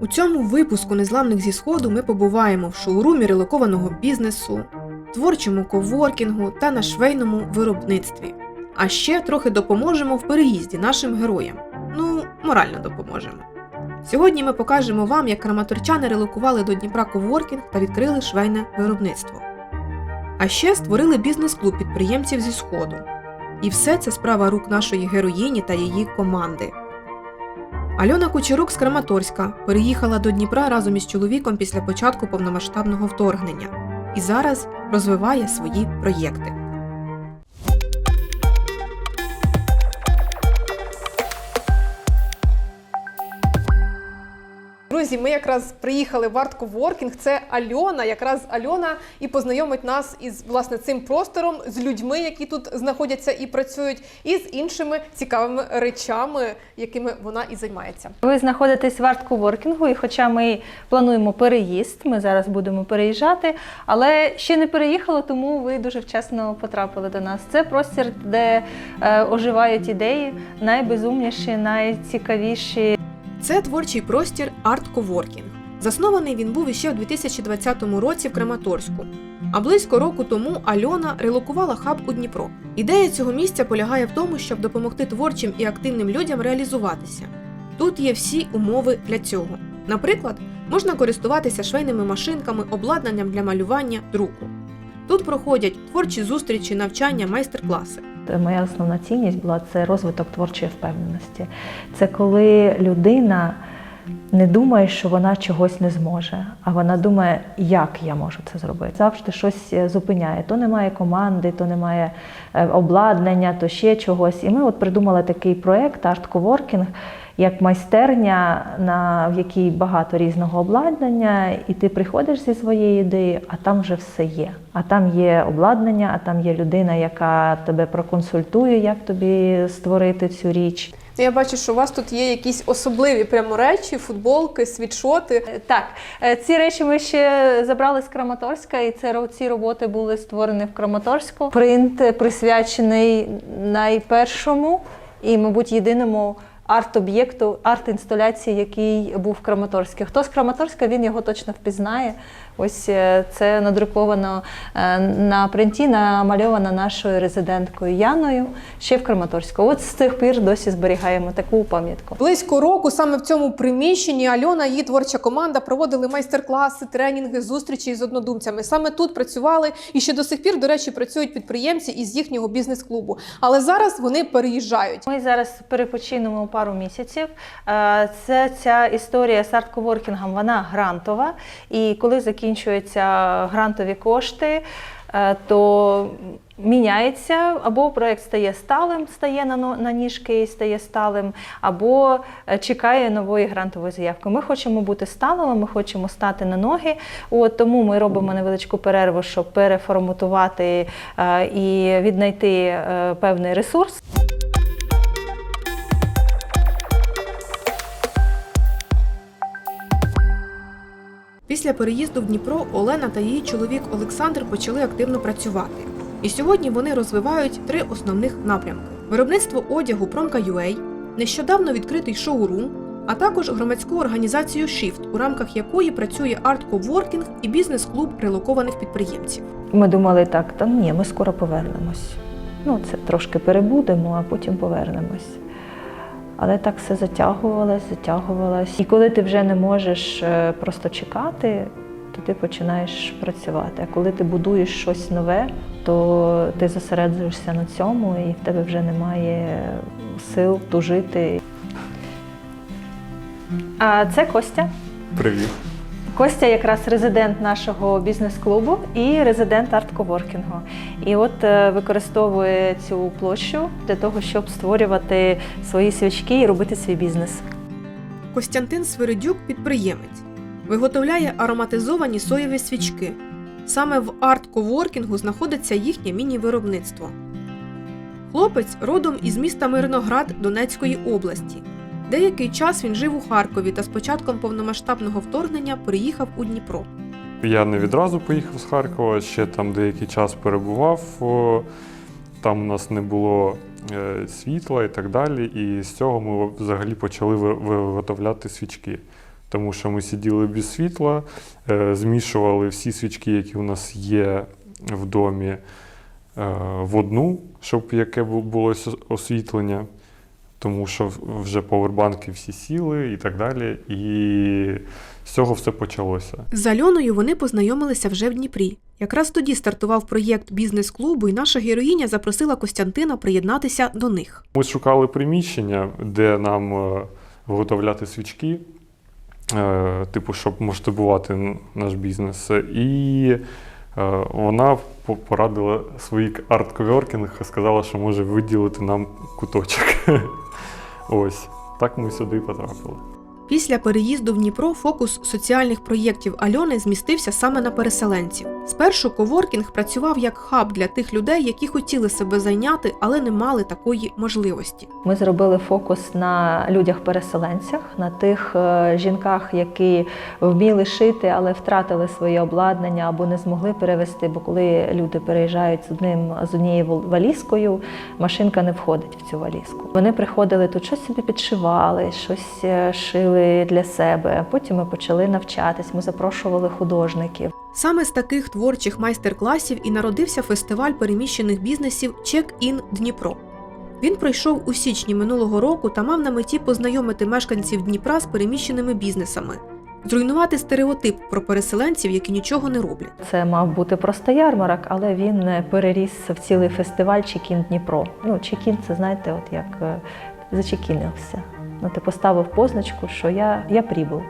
У цьому випуску незламних зі сходу ми побуваємо в шоурумі релокованого бізнесу, творчому коворкінгу та на швейному виробництві. А ще трохи допоможемо в переїзді нашим героям. Ну, морально допоможемо. Сьогодні ми покажемо вам, як краматорчани релокували до Дніпра коворкінг та відкрили швейне виробництво. А ще створили бізнес-клуб підприємців зі Сходу. І все це справа рук нашої героїні та її команди. Альона Кучерук з Краматорська переїхала до Дніпра разом із чоловіком після початку повномасштабного вторгнення і зараз розвиває свої проєкти. Друзі, ми якраз приїхали в Art Coworking. Це Альона. Якраз Альона і познайомить нас із власне цим простором, з людьми, які тут знаходяться і працюють, і з іншими цікавими речами, якими вона і займається. Ви знаходитесь в арт-коворкінгу, і хоча ми плануємо переїзд, ми зараз будемо переїжджати, але ще не переїхали, тому ви дуже вчасно потрапили до нас. Це простір, де е, оживають ідеї, найбезумніші, найцікавіші. Це творчий простір Art Coworking. Заснований він був іще у 2020 році в Краматорську. А близько року тому Альона релокувала хаб у Дніпро. Ідея цього місця полягає в тому, щоб допомогти творчим і активним людям реалізуватися. Тут є всі умови для цього. Наприклад, можна користуватися швейними машинками, обладнанням для малювання, друку. Тут проходять творчі зустрічі, навчання, майстер-класи. Моя основна цінність була це розвиток творчої впевненості. Це коли людина не думає, що вона чогось не зможе, а вона думає, як я можу це зробити. Завжди щось е, зупиняє. То немає команди, то немає е, обладнання, то ще чогось. І ми от придумали такий Art Coworking, як майстерня, на, в якій багато різного обладнання, і ти приходиш зі своєю ідеєю, а там вже все є. А там є обладнання, а там є людина, яка тебе проконсультує, як тобі створити цю річ. Я бачу, що у вас тут є якісь особливі прямо речі, футболки, світшоти. Е, Так, е, ці речі ми ще забрали з Краматорська, і це ці роботи були створені в Краматорську. Принт присвячений найпершому і, мабуть, єдиному арт-об'єкту, арт-інсталяції, який був в Краматорську. Хто з Краматорська, він його точно впізнає. Ось е, це надруковано е, на принті, намальовано нашою резиденткою Яною ще в Краматорську. От з тих пір досі зберігаємо таку пам'ятку. Близько року саме в цьому приміщенні Альона і її творча команда проводили майстер-класи, тренінги, зустрічі з однодумцями. Саме тут працювали і ще до сих пір, до речі, працюють підприємці із їхнього бізнес-клубу. Але зараз вони переїжджають. Ми зараз перепочинемо пару місяців. Е, Це ця історія з арт-коворкінгом, вона грантова. І коли закінчуються грантові кошти, е, то міняється або проект стає сталим, стає на, на ніжки і стає сталим, або е, чекає нової грантової заявки. Ми хочемо бути сталими, ми хочемо стати на ноги. От тому ми робимо невеличку перерву, щоб переформатувати е, і віднайти певний ресурс. Після переїзду в Дніпро Олена та її чоловік Олександр почали активно працювати. І сьогодні вони розвивають три основних напрямки: виробництво одягу Pромка.ua, нещодавно відкритий шоурум, а також громадську організацію Shift, у рамках якої працює арт-коворкінг і бізнес-клуб релокованих підприємців. Ми думали так, та ні, ми скоро повернемось. Ну, це трошки перебудемо, а потім повернемось. Але так все затягувалось, затягувалось. І коли ти вже не можеш е, просто чекати, то ти починаєш працювати. А коли ти будуєш щось нове, то ти зосереджуєшся на цьому, і в тебе вже немає сил тужити. А це Костя. Привіт. Костя якраз резидент нашого бізнес-клубу і резидент арт-коворкінгу. І от е, використовує цю площу для того, щоб створювати свої свічки і робити свій бізнес. Костянтин Свиридюк підприємець. Виготовляє ароматизовані соєві свічки. Саме в арт-коворкінгу знаходиться їхнє міні-виробництво. Хлопець родом із міста Мирноград Донецької області. Деякий час він жив у Харкові та з початком повномасштабного вторгнення переїхав у Дніпро. Я не відразу поїхав з Харкова, ще там деякий час перебував. Там у нас не було е, світла і так далі. І з цього ми взагалі почали виготовляти свічки. тому що ми сиділи без світла, е, змішували всі свічки, які у нас є в домі, е, в одну, щоб яке було освітлення, тому що вже повербанки всі сіли і так далі. І з цього все почалося. З Альоною вони познайомилися вже в Дніпрі. Якраз тоді стартував проєкт бізнес-клубу, і наша героїня запросила Костянтина приєднатися до них. Ми шукали приміщення, де нам е, виготовляти свічки, е, типу, щоб масштабувати наш бізнес. І е, вона по- порадила свій арт-коворкінг і сказала, що може виділити нам куточок. Ось. Так ми сюди потрапили. Після переїзду в Дніпро фокус соціальних проєктів Альони змістився саме на переселенців. Спершу коворкінг працював як хаб для тих людей, які хотіли себе зайняти, але не мали такої можливості. Ми зробили фокус на людях-переселенцях, на тих е, жінках, які вміли шити, але втратили своє обладнання або не змогли перевести. Бо коли люди переїжджають з одним з однією вал- валізкою, машинка не входить в цю валізку. Вони приходили тут, щось собі підшивали, щось е, шили для себе. Потім ми почали навчатись. Ми запрошували художників. Саме з таких творчих майстер-класів і народився фестиваль переміщених бізнесів Check-in Дніпро. Він пройшов у січні минулого року та мав на меті познайомити мешканців Дніпра з переміщеними бізнесами, зруйнувати стереотип про переселенців, які нічого не роблять. Це мав бути просто ярмарок, але він е, переріс в цілий фестиваль Чекін Дніпро. Ну, Чекін, це знаєте, от як е, зачекінився. Ну, ти поставив позначку, що я, я прибув.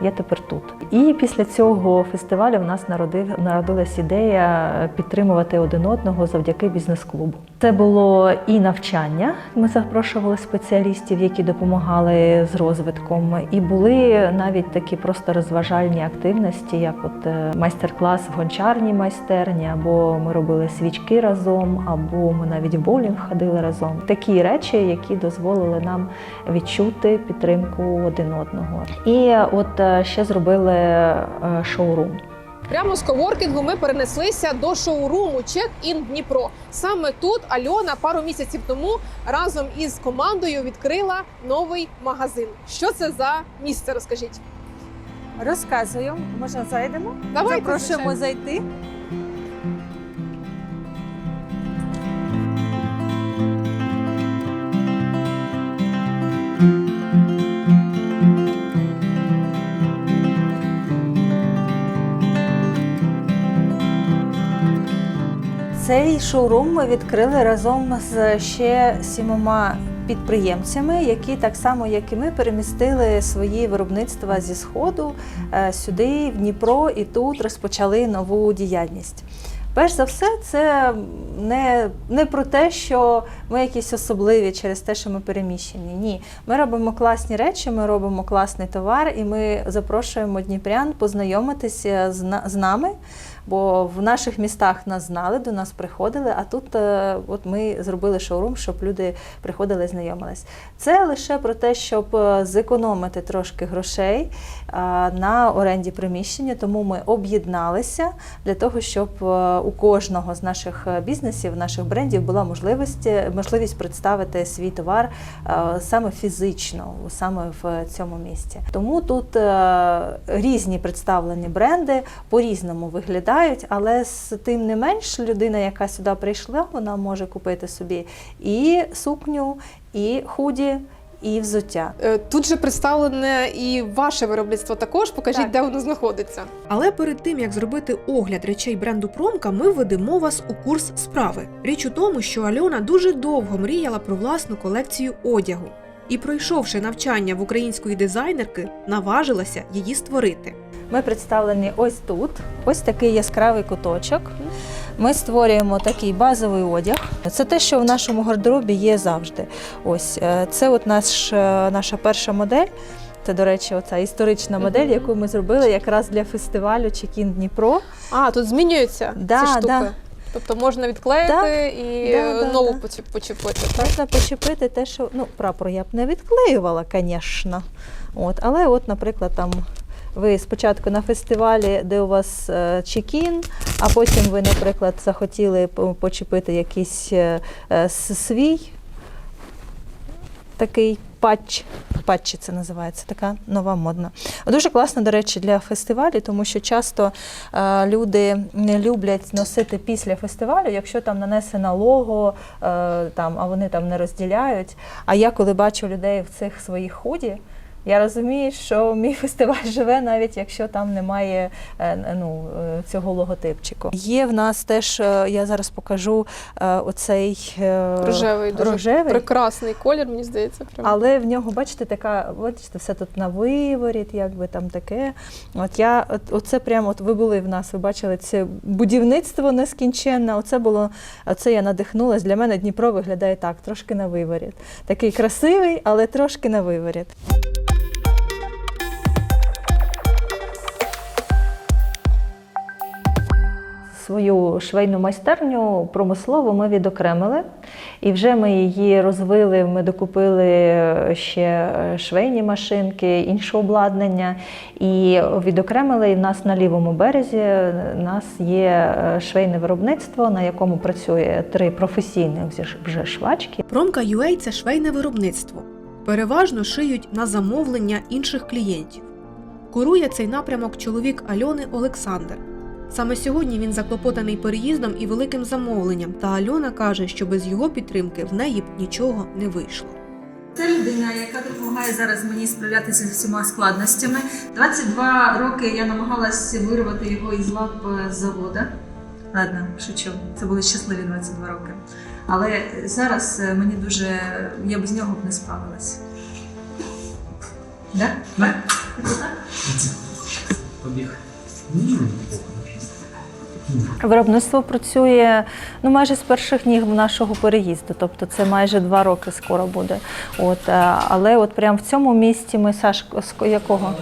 Я тепер тут. І після цього фестивалю в нас народив, народилась ідея підтримувати один одного завдяки бізнес-клубу. Це було і навчання. Ми запрошували спеціалістів, які допомагали з розвитком, і були навіть такі просто розважальні активності, як от е, майстер-клас в гончарній майстерні, або ми робили свічки разом, або ми навіть в боулінг ходили разом. Такі речі, які дозволили нам відчути підтримку один одного. І от е, ще зробили е, шоурум. Прямо з коворкінгу ми перенеслися до шоуруму Check-in Дніпро. Саме тут Альона пару місяців тому разом із командою відкрила новий магазин. Що це за місце? Розкажіть. Розказую, можна зайдемо? Давайте, Запрошуємо звичайно. зайти. Цей шоурум ми відкрили разом з ще сімома підприємцями, які так само, як і ми, перемістили свої виробництва зі сходу е, сюди, в Дніпро, і тут розпочали нову діяльність. Перш за все, це не, не про те, що ми якісь особливі через те, що ми переміщені. Ні, ми робимо класні речі, ми робимо класний товар, і ми запрошуємо дніпрян познайомитися з, з нами. Бо в наших містах нас знали, до нас приходили, а тут е, от ми зробили шоурум, щоб люди приходили і знайомились. Це лише про те, щоб е, зекономити трошки грошей е, на оренді приміщення, тому ми об'єдналися для того, щоб у кожного з наших бізнесів, наших брендів була можливість, можливість представити свій товар саме фізично, саме в цьому місці. Тому тут різні представлені бренди по-різному виглядають, але з тим не менш людина, яка сюди прийшла, вона може купити собі і сукню, і худі, і взуття. Е, Тут же представлене і ваше виробництво також. Покажіть, Так. де воно знаходиться. Але перед тим як зробити огляд речей бренду Промка, ми введемо вас у курс справи. Річ у тому, що Альона дуже довго мріяла про власну колекцію одягу. І, пройшовши навчання в української дизайнерки, наважилася її створити. Ми представлені ось тут, ось такий яскравий куточок. Ми створюємо такий базовий одяг. Це те, що в нашому гардеробі є завжди. Ось е, це от наш, е, наша перша модель. Це, до речі, оця історична модель, яку ми зробили якраз для фестивалю Чекін Дніпро. А, тут змінюються Да, ці штуки. да. Тобто можна відклеїти Да, і да, е, да, да. почепити. так? Можна почепити те, що ну, прапор я б не відклеювала, звісно. От, але, от, наприклад, там ви спочатку на фестивалі, де у вас е, чекін, а потім ви, наприклад, захотіли почепити якийсь е, свій такий патч. Патчі це називається, така нова модна. Дуже класно, до речі, для фестивалю, тому що часто е, люди не люблять носити після фестивалю, якщо там нанесено лого, е, там, а вони там не розділяють. А я коли бачу людей в цих своїх худі, я розумію, що мій фестиваль живе, навіть якщо там немає е, ну, е, цього логотипчику. Є в нас теж, е, я зараз покажу оцей Рожевий, дуже рожевий. прекрасний колір, мені здається. Прям. Але в нього, бачите, така, бачите, все тут на виворіт, якби там таке. От я, от, оце прямо, от ви були в нас, ви бачили це будівництво нескінченне. Оце було, оце я надихнулась. Для мене Дніпро виглядає так, трошки на виворіт. Такий красивий, але трошки на виворіт. Свою швейну майстерню промислову ми відокремили, і вже ми її розвили. Ми докупили ще швейні машинки, інше обладнання. І відокремили і в нас на лівому березі. У нас є швейне виробництво, на якому працює три професійних вже швачки. Промка UA – це швейне виробництво. Переважно шиють на замовлення інших клієнтів. Курує цей напрямок чоловік Альони Олександр. Саме сьогодні він заклопотаний переїздом і великим замовленням, та Альона каже, що без його підтримки в неї б нічого не вийшло. Це людина, яка допомагає зараз мені справлятися з всіма складностями. 22 роки я намагалась вирвати його із лап е, завода. Ладно, шучу, це були щасливі 22 роки. Але зараз е, мені дуже я без нього б не справилась. Да? Так? Побіг. Виробництво працює ну майже з перших днів нашого переїзду, тобто це майже два роки скоро буде. От, е, але от прямо в цьому місті ми Саш, з ко- якого?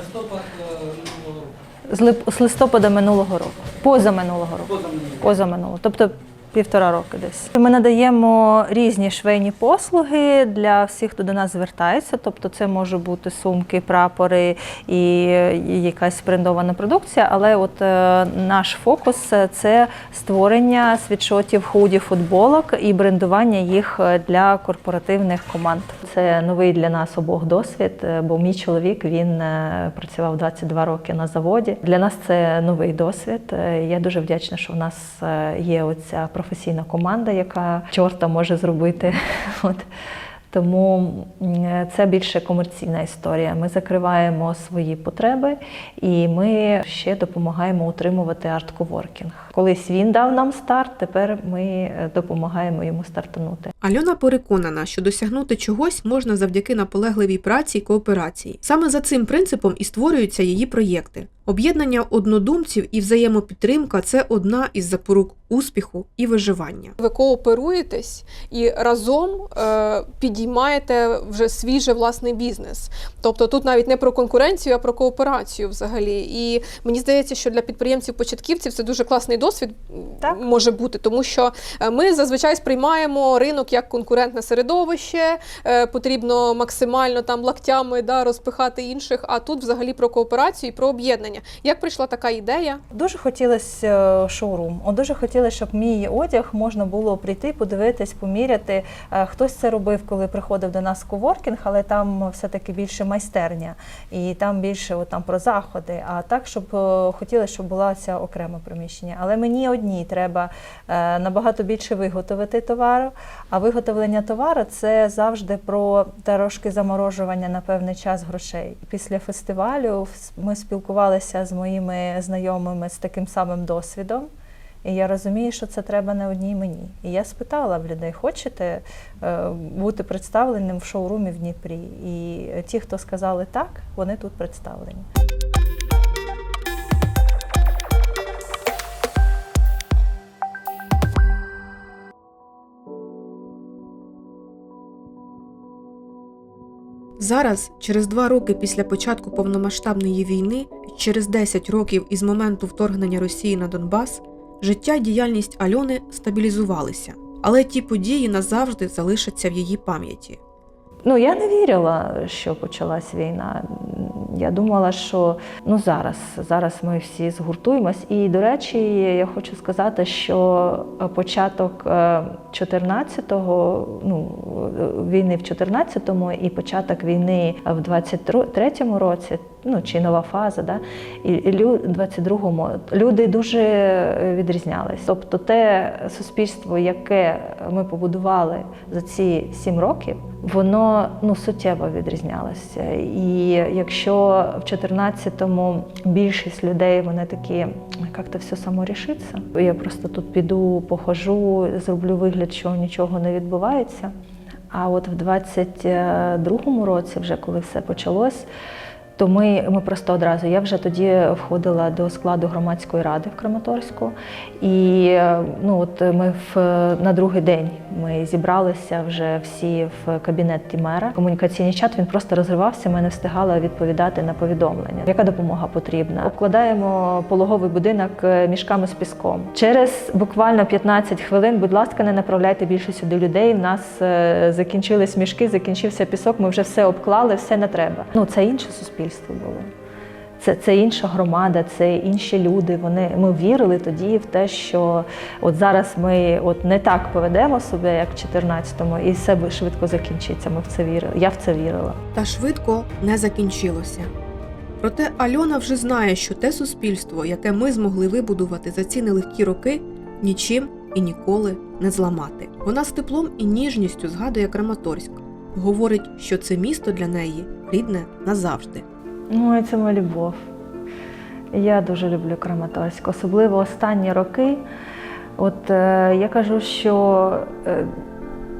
З, листопада минулого року. Поза минулого року. Поза минулого. Тобто півтора роки десь. Ми надаємо різні швейні послуги для всіх, хто до нас звертається. Тобто, це може бути сумки, прапори і якась брендована продукція. Але от е, наш фокус е, це створення світшотів, худі, футболок і брендування їх е, для корпоративних команд. Це новий для нас обох досвід, бо мій чоловік він працював 22 роки на заводі. Для нас це новий досвід. Я дуже вдячна, що в нас є оця професійна команда, яка чорта може зробити. От. Тому це більше комерційна історія. Ми закриваємо свої потреби і ми ще допомагаємо утримувати арт-коворкінг. Колись він дав нам старт, тепер ми е, допомагаємо йому стартанути. Альона переконана, що досягнути чогось можна завдяки наполегливій праці й кооперації. Саме за цим принципом і створюються її проєкти. Об'єднання однодумців і взаємопідтримка це одна із запорук успіху і виживання. Ви кооперуєтесь і разом е, підіймаєте вже свій же власний бізнес. Тобто тут навіть не про конкуренцію, а про кооперацію взагалі. І мені здається, що для підприємців-початківців це дуже класний досвід Так. може бути, тому що е, ми зазвичай сприймаємо ринок як конкурентне середовище, е, потрібно максимально там лактями да, розпихати інших. А тут взагалі про кооперацію і про об'єднання. Як прийшла така ідея? Дуже хотілося е, шоурум. Дуже хотілося, щоб мій одяг можна було прийти, подивитись, поміряти. Е, Хтось це робив, коли приходив до нас коворкінг, але там все-таки більше майстерня, і там більше от, там, про заходи. А так, щоб е, хотілося, щоб була ця окрема приміщення. Але мені одній треба набагато більше виготовити товару. А виготовлення товару це завжди про трошки заморожування на певний час грошей. Після фестивалю ми спілкувалися з моїми знайомими з таким самим досвідом. І я розумію, що це треба не одній мені. І я спитала в людей, хочете е, бути представленим в шоурумі в Дніпрі? І ті, хто сказали так, вони тут представлені. Зараз, через два роки після початку повномасштабної війни, через 10 років із моменту вторгнення Росії на Донбас, життя і діяльність Альони стабілізувалися, але ті події назавжди залишаться в її пам'яті. Ну, я не вірила, що почалась війна. Я думала, що ну зараз, зараз ми всі згуртуємось. І до речі, я хочу сказати, що початок е, 14-го, ну війни в 14-му і початок війни в 23-му році, ну чи нова фаза, да, і і лю- 22-му люди дуже відрізнялись. Тобто, те суспільство, яке ми побудували за ці сім років, воно ну суттєво відрізнялося. І якщо в 14-му більшість людей вони такі, як то все само рішиться, я просто тут піду, похожу, зроблю вигляд, що нічого не відбувається. А от в 22-му році, вже коли все почалось, то ми, ми просто одразу. Я вже тоді входила до складу громадської ради в Краматорську. І ну, от ми в, на другий день ми зібралися вже всі в кабінеті мера. Комунікаційний чат він просто розривався. Ми не встигали відповідати на повідомлення. Яка допомога потрібна? Обкладаємо пологовий будинок е, мішками з піском. Через буквально 15 хвилин, будь ласка, не направляйте більше сюди людей. В нас е, закінчились мішки, закінчився пісок. Ми вже все обклали, все не треба. Ну це інше суспільство було. Це, це інша громада, це інші люди. Вони ми вірили тоді в те, що от зараз ми от не так поведемо себе, як в 14-му, і все швидко закінчиться. Ми в це вірили. Я в це вірила. Та швидко не закінчилося. Проте Альона вже знає, що те суспільство, яке ми змогли вибудувати за ці нелегкі роки, нічим і ніколи не зламати. Вона з теплом і ніжністю згадує Краматорськ, говорить, що це місто для неї рідне назавжди. Ну, це моя любов. Я дуже люблю Краматорськ, особливо останні роки. От е, я кажу, що е,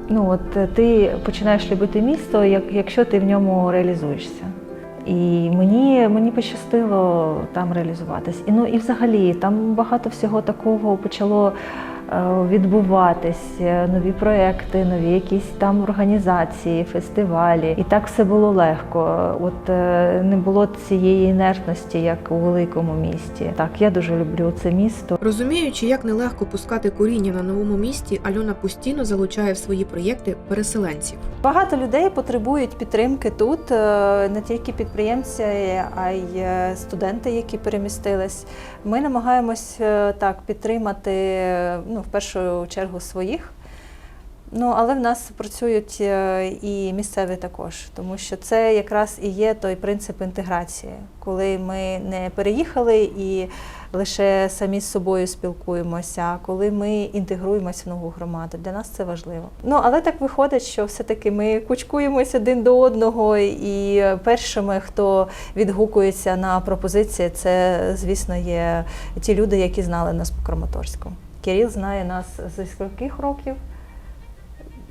ну, от, е, ти починаєш любити місто, як, якщо ти в ньому реалізуєшся. І мені, мені пощастило там реалізуватись. І, ну, і взагалі там багато всього такого почало відбуватись, е, нові проекти, нові якісь там організації, фестивалі. І так все було легко. От е, не було цієї інертності, як у великому місті. Так, я дуже люблю це місто. Розуміючи, як нелегко пускати коріння на новому місті, Альона постійно залучає в свої проєкти переселенців. Багато людей потребують підтримки тут, е, не тільки підприємці, а й е, студенти, які перемістились. Ми намагаємось е, так підтримати е, ну, в першу чергу своїх. Ну, але в нас працюють е, і місцеві також, тому що це якраз і є той принцип інтеграції, коли ми не переїхали і лише самі з собою спілкуємося, а коли ми інтегруємося в нову громаду. Для нас це важливо. Ну але так виходить, що все-таки ми кучкуємося один до одного, і першими, хто відгукується на пропозиції, це, звісно, є ті люди, які знали нас по Краматорську. Кирил знає нас з скількох років?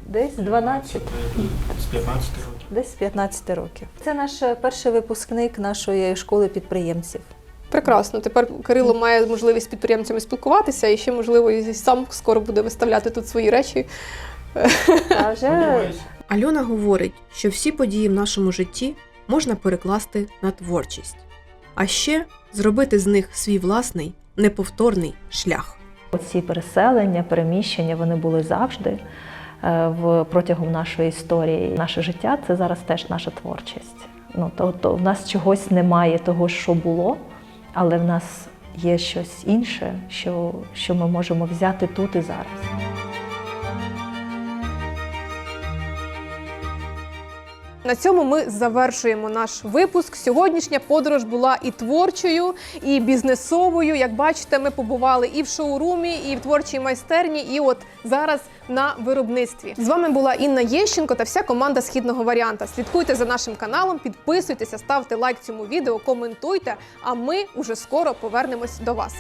Десь 12, З 15 років. десь з 15 років. Це наш перший випускник нашої школи підприємців. Прекрасно. Тепер Кирило має можливість з підприємцями спілкуватися і ще, можливо, і сам скоро буде виставляти тут свої речі. А вже Альона говорить, що всі події в нашому житті можна перекласти на творчість, а ще зробити з них свій власний неповторний шлях. Ці переселення, переміщення вони були завжди е, в протягом нашої історії. Наше життя це зараз теж наша творчість. Ну тобто в нас чогось немає того, що було, але в нас є щось інше, що, що ми можемо взяти тут і зараз. На цьому ми завершуємо наш випуск. Сьогоднішня подорож була і творчою, і бізнесовою. Як бачите, ми побували і в шоурумі, і в творчій майстерні, і от зараз на виробництві. З вами була Інна Єщенко та вся команда східного варіанта. Слідкуйте за нашим каналом, підписуйтеся, ставте лайк цьому відео, коментуйте. А ми уже скоро повернемось до вас.